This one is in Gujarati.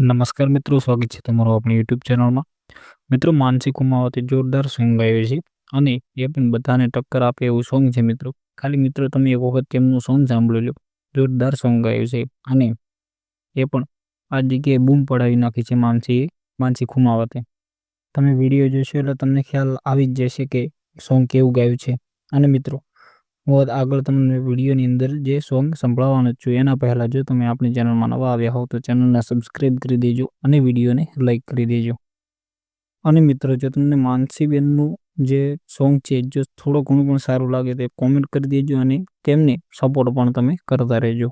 નમસ્કાર મિત્રો, સ્વાગત છે તમારું આપણી યુટ્યુબ ચેનલમાં મિત્રો, માનસિક કુમાવતે જોરદાર સોંગ ગાયું છે અને એ પણ બધાને ટક્કર આપે એવું સોંગ છે મિત્રો. ખાલી મિત્રો, તમે એક વખત તેમનું સોંગ સાંભળી લો. જોરદાર સોંગ ગાયું છે અને એ પણ આ જગ્યાએ બૂમ પડાવી નાખી છે માનસી માનસી કુમાવતે તમે વીડિયો જોશો એટલે તમને ખ્યાલ આવી જ જશે કે સોંગ કેવું ગાયું છે. અને મિત્રો બહુ આગળ તમને વિડીયોની અંદર જે સોંગ સંભળાવવાનો છું, એના પહેલાં જો તમે આપણી ચેનલમાં નવા આવ્યા હો તો ચેનલને સબસ્ક્રાઈબ કરી દેજો અને વિડીયોને લાઇક કરી દેજો. અને મિત્રો, જો તમને માનસીબેનનું જે સોંગ છે, જો થોડો ઘણું પણ સારું લાગે તો કોમેન્ટ કરી દેજો અને તેમને સપોર્ટ પણ તમે કરતા રહેજો.